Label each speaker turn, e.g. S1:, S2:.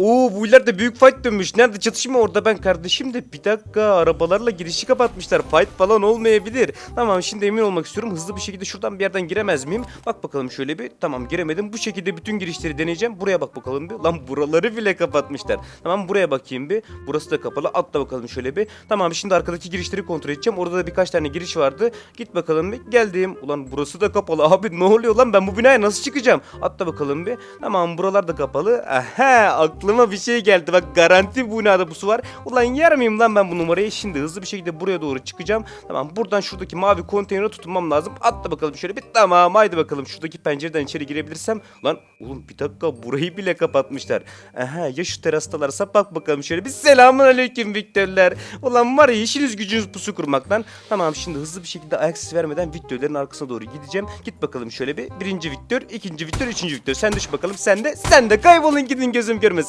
S1: Oo bu ileride büyük fight dönmüş. Nerede çatışma orada ben kardeşim de bir dakika arabalarla girişi kapatmışlar. Fight falan olmayabilir. Tamam şimdi emin olmak istiyorum. Hızlı bir şekilde şuradan bir yerden giremez miyim? Bak bakalım şöyle bir. Tamam giremedim. Bu şekilde bütün girişleri deneyeceğim. Buraya bak bakalım bir. Lan buraları bile kapatmışlar. Tamam buraya bakayım bir. Burası da kapalı. Atla bakalım şöyle bir. Tamam şimdi arkadaki girişleri kontrol edeceğim. Orada da birkaç tane giriş vardı. Git bakalım bir. Geldim. Ulan burası da kapalı. Abi ne oluyor lan? Ben bu binaya nasıl çıkacağım? Atla bakalım bir. Tamam buralar da kapalı. Aha aklıma bir şey geldi. Bak garanti bu binada bu su var. Ulan yer miyim lan ben bu numarayı? Şimdi hızlı bir şekilde buraya doğru çıkacağım. Tamam buradan şuradaki mavi konteynere tutunmam lazım. Atla bakalım şöyle bir. Tamam haydi bakalım. Şuradaki pencereden içeri girebilirsem. Lan oğlum bir dakika burayı bile kapatmışlar. Aha ya şu terastalarsa bak bakalım şöyle bir. Selamun aleyküm Viktörler. Ulan var ya işiniz gücünüz pusu kurmaktan. Tamam şimdi hızlı bir şekilde ayak sesi vermeden Viktörlerin arkasına doğru gideceğim. Git bakalım şöyle bir. Birinci Viktör, ikinci Viktör, üçüncü Viktör. Sen düş bakalım. Sen de, sen de kaybolun gidin gözüm görmesin.